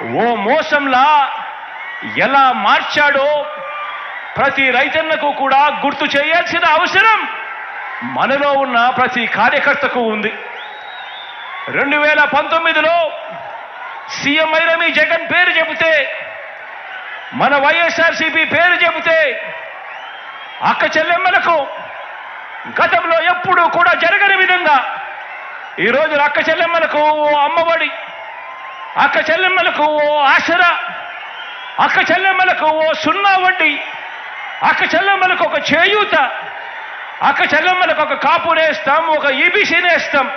ఓ మోసంలా ఎలా మార్చాడో ప్రతి రైతన్నకు కూడా గుర్తు చేయాల్సిన అవసరం మనలో ఉన్న ప్రతి కార్యకర్తకు ఉంది. రెండు వేల పంతొమ్మిదిలో సీఎం అయిన మీ జగన్ పేరు చెబితే మన వైఎస్ఆర్సీపీ పేరు చెబితే అక్క చెల్లెమ్మలకు గతంలో ఎప్పుడూ కూడా జరగని విధంగా ఈరోజు అక్క చెల్లెమ్మలకు ఓ అమ్మఒడి అక్క చెల్లెమ్మలకు ఓ ఆసరా అక్క చెల్లెమ్మలకు ఓ సున్నా వడ్డీ అక్క చెల్లెమ్మలకు ఒక చేయూత అక్క చెల్లెమ్మలకు ఒక కాపునేస్తాం ఒక ఈబీసీనేస్తాం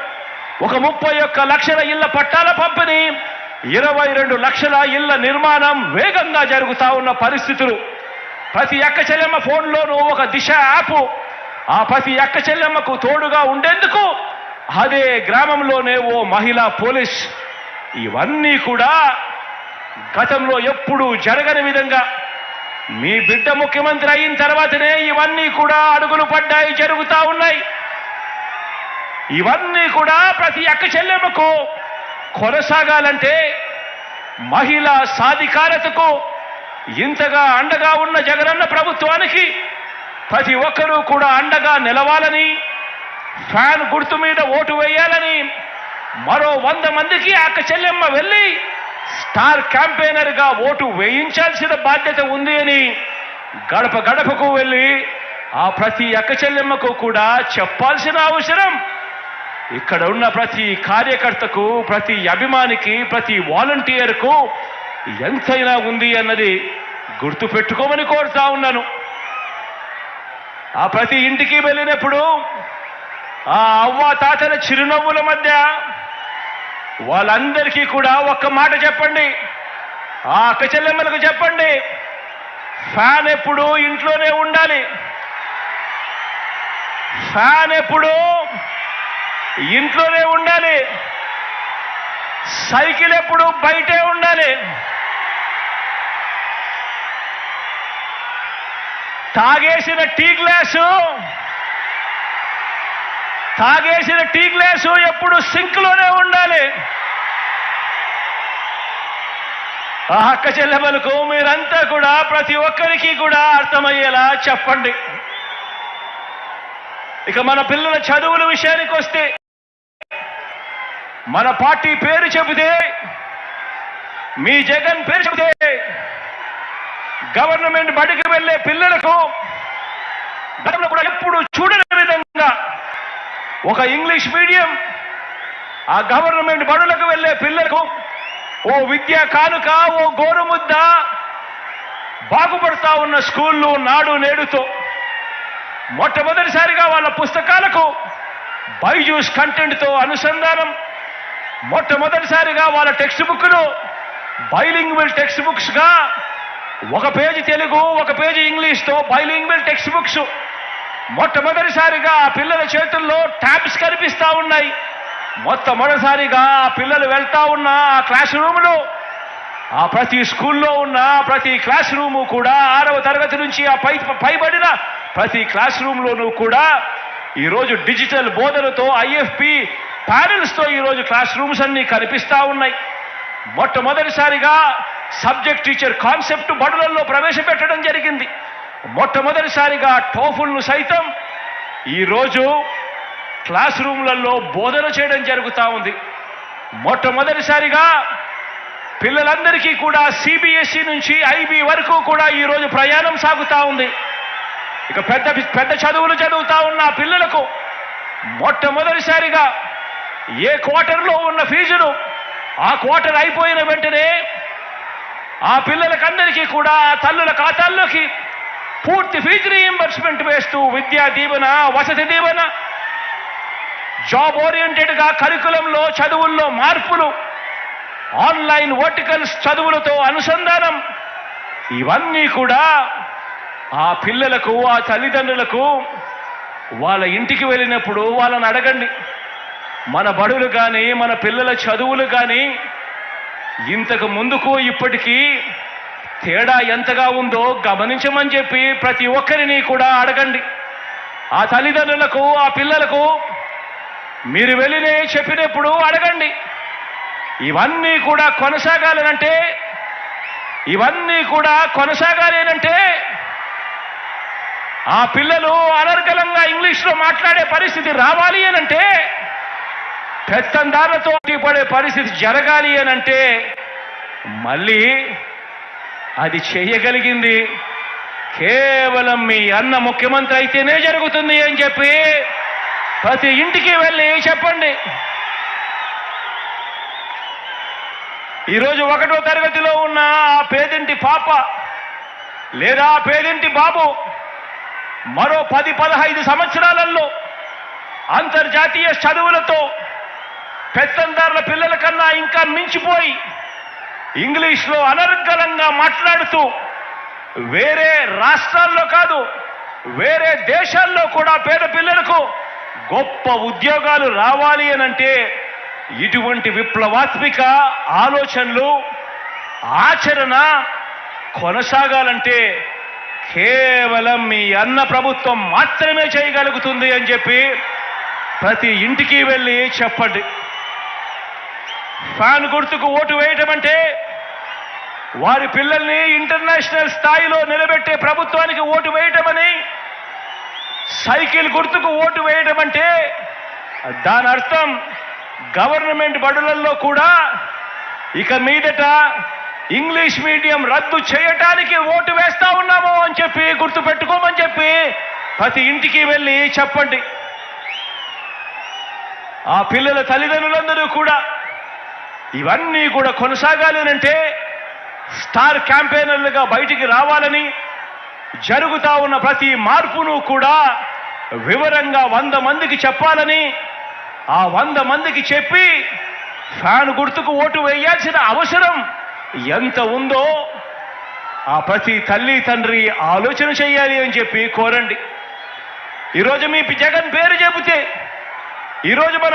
ఒక ముప్పై ఒక్క లక్షల ఇళ్ళ పట్టాల పంపిణీ ఇరవై రెండు లక్షల ఇళ్ళ నిర్మాణం వేగంగా జరుగుతా ఉన్న పరిస్థితులు. ప్రతి అక్క చెల్లెమ్మ ఫోన్లోనూ ఒక దిశ యాప్. ఆ ప్రతి అక్క చెల్లెమ్మకు తోడుగా ఉండేందుకు అదే గ్రామంలోనే ఓ మహిళా పోలీస్ ఇవన్నీ కూడా గతంలో ఎప్పుడూ జరగని విధంగా మీ బిడ్డ ముఖ్యమంత్రి అయిన తర్వాతనే ఇవన్నీ కూడా అడుగులు పడ్డాయి జరుగుతూ ఉన్నాయి. ఇవన్నీ కూడా ప్రతి అక్క చెల్లెమ్మకు కొనసాగాలంటే మహిళా సాధికారతకు ఇంతగా అండగా ఉన్న జగనన్న ప్రభుత్వానికి ప్రతి ఒక్కరూ కూడా అండగా నిలవాలని ఫ్యాన్ గుర్తు మీద ఓటు వేయాలని మరో వంద మందికి అక్క చెల్లెమ్మ వెళ్ళి స్టార్ క్యాంపెయినర్గా ఓటు వేయించాల్సిన బాధ్యత ఉంది అని గడప గడపకు వెళ్ళి ఆ ప్రతి అక్క చెల్లెమ్మకు కూడా చెప్పాల్సిన అవసరం. ఇక్కడ ఉన్న ప్రతి కార్యకర్తకు ప్రతి అభిమానికి ప్రతి వాలంటీర్కు ఎంతైనా ఉంది అన్నది గుర్తు పెట్టుకోమని కోరుతా ఉన్నాను. ఆ ప్రతి ఇంటికి వెళ్ళినప్పుడు ఆ అవ్వ తాతల చిరునవ్వుల మధ్య వాళ్ళందరికీ కూడా ఒక్క మాట చెప్పండి. ఆ అక్క చెల్లెమ్మలకు చెప్పండి. ఫ్యాన్ ఎప్పుడు ఇంట్లోనే ఉండాలి. ఫ్యాన్ ఎప్పుడు ఇంట్లోనే ఉండాలి. సైకిల్ ఎప్పుడు బయటే ఉండాలి. తాగేసిన టీ గ్లాసు తాగేసిన టీ గ్లాసు ఎప్పుడు సింక్లోనే ఉండాలి. ఆ అక్క చెల్లెమలకు మీరంతా కూడా ప్రతి ఒక్కరికి కూడా అర్థమయ్యేలా చెప్పండి. ఇక మన పిల్లల చదువుల విషయానికి వస్తే మన పార్టీ పేరు చెబితే మీ జగన్ పేరు చెబితే గవర్నమెంట్ బడికి వెళ్ళే పిల్లలకు గతంలో కూడా ఎప్పుడు చూడలేదు ఒక ఇంగ్లీష్ మీడియం. ఆ గవర్నమెంట్ బడులకు వెళ్ళే పిల్లలకు ఓ విద్యా కానుక ఓ గోరుముద్ద బాగుపడతా ఉన్న స్కూళ్ళు నాడు నేడుతో. మొట్టమొదటిసారిగా వాళ్ళ పుస్తకాలకు బైజూస్ కంటెంట్తో అనుసంధానం. మొట్టమొదటిసారిగా వాళ్ళ టెక్స్ట్ బుక్ను బైలింగ్వల్ టెక్స్ట్ బుక్స్గా ఒక పేజీ తెలుగు ఒక పేజీ ఇంగ్లీష్తో బైలింగ్వల్ టెక్స్ట్ బుక్స్ మొట్టమొదటిసారిగా ఆ పిల్లల చేతుల్లో ట్యాబ్స్ కనిపిస్తూ ఉన్నాయి. మొట్టమొదటిసారిగా ఆ పిల్లలు వెళ్తా ఉన్న ఆ క్లాస్ రూమ్లో ఆ ప్రతి స్కూల్లో ఉన్న ప్రతి క్లాస్ రూము కూడా ఆరవ తరగతి నుంచి ఆ పై పైబడిన ప్రతి క్లాస్ రూమ్లోనూ కూడా ఈరోజు డిజిటల్ బోధనతో ఐఎఫ్పి ప్యానెల్స్తో ఈరోజు క్లాస్ రూమ్స్ అన్నీ కనిపిస్తూ ఉన్నాయి. మొట్టమొదటిసారిగా సబ్జెక్ట్ టీచర్ కాన్సెప్ట్ బడులలో ప్రవేశపెట్టడం మొట్టమొదటిసారిగా టోఫుల్ను సైతం ఈరోజు క్లాస్ రూమ్లలో బోధన చేయడం జరుగుతూ ఉంది. మొట్టమొదటిసారిగా పిల్లలందరికీ కూడా సిబిఎస్ఈ నుంచి ఐబీ వరకు కూడా ఈరోజు ప్రయాణం సాగుతూ ఉంది. ఇక పెద్ద పెద్ద చదువులు చదువుతూ ఉన్న పిల్లలకు మొట్టమొదటిసారిగా ఏ క్వార్టర్లో ఉన్న ఫీజును ఆ క్వార్టర్ అయిపోయిన వెంటనే ఆ పిల్లలకందరికీ కూడా తల్లుల ఖాతాల్లోకి పూర్తి ఫీజు రీఎంబర్స్మెంట్ వేస్తూ విద్యా దీవెన వసతి దీవెన జాబ్ ఓరియంటెడ్గా కరికులంలో చదువుల్లో మార్పులు ఆన్లైన్ వర్టికల్స్ చదువులతో అనుసంధానం. ఇవన్నీ కూడా ఆ పిల్లలకు ఆ తల్లిదండ్రులకు వాళ్ళ ఇంటికి వెళ్ళినప్పుడు వాళ్ళని అడగండి. మన బడులు కానీ మన పిల్లల చదువులు కానీ ఇంతకు ముందుకు ఇప్పటికీ తేడా ఎంతగా ఉందో గమనించమని చెప్పి ప్రతి ఒక్కరిని కూడా అడగండి. ఆ తల్లిదండ్రులకు ఆ పిల్లలకు మీరు వెళ్ళినే చెప్పినప్పుడు అడగండి. ఇవన్నీ కూడా కొనసాగాలనంటే ఇవన్నీ కూడా కొనసాగాలేనంటే ఆ పిల్లలు అనర్గలంగా ఇంగ్లీష్లో మాట్లాడే పరిస్థితి రావాలి అనంటే పెత్తందారులతో పడే పరిస్థితి జరగాలి అనంటే మళ్ళీ అది చేయగలిగింది. కేవలం మీ అన్న ముఖ్యమంత్రి అయితేనే జరుగుతుంది అని చెప్పి ప్రతి ఇంటికి వెళ్ళి చెప్పండి. ఈరోజు ఒకటో తరగతిలో ఉన్న ఆ పేదింటి పాప లేదా ఆ పేదింటి బాబు మరో పది పదహైదు సంవత్సరాలలో అంతర్జాతీయ చదువులతో పెత్తందారుల పిల్లల కన్నా ఇంకా మించిపోయి ఇంగ్లీష్లో అనర్గళంగా మాట్లాడుతూ వేరే రాష్ట్రాల్లో కాదు వేరే దేశాల్లో కూడా పేద పిల్లలకు గొప్ప ఉద్యోగాలు రావాలి అనంటే ఇటువంటి విప్లవాత్మిక ఆలోచనలు ఆచరణ కొనసాగాలంటే కేవలం మీ అన్న ప్రభుత్వం మాత్రమే చేయగలుగుతుంది అని చెప్పి ప్రతి ఇంటికి వెళ్ళి చెప్పండి. ఫ్యాన్ గుర్తుకు ఓటు వేయటం అంటే వారి పిల్లల్ని ఇంటర్నేషనల్ స్థాయిలో నిలబెట్టే ప్రభుత్వానికి ఓటు వేయటమని సైకిల్ గుర్తుకు ఓటు వేయటం అంటే దాని అర్థం గవర్నమెంట్ బడులలో కూడా ఇక మీదట ఇంగ్లీష్ మీడియం రద్దు చేయటానికి ఓటు వేస్తా ఉన్నాము అని చెప్పి గుర్తు పెట్టుకోమని చెప్పి ప్రతి ఇంటికి వెళ్ళి చెప్పండి. ఆ పిల్లల తల్లిదండ్రులందరూ కూడా ఇవన్నీ కూడా కొనసాగాలి అంటే స్టార్ క్యాంపెయినర్లుగా బయటికి రావాలని జరుగుతా ఉన్న ప్రతి మార్పును కూడా వివరంగా వంద మందికి చెప్పాలని ఆ వంద మందికి చెప్పి ఫ్యాన్ గుర్తుకు ఓటు వేయాల్సిన అవసరం ఎంత ఉందో ఆ ప్రతి తల్లి తండ్రి ఆలోచన చేయాలి అని చెప్పి కోరండి. ఈరోజు మీ జగన్ పేరు చెబితే ఈరోజు మన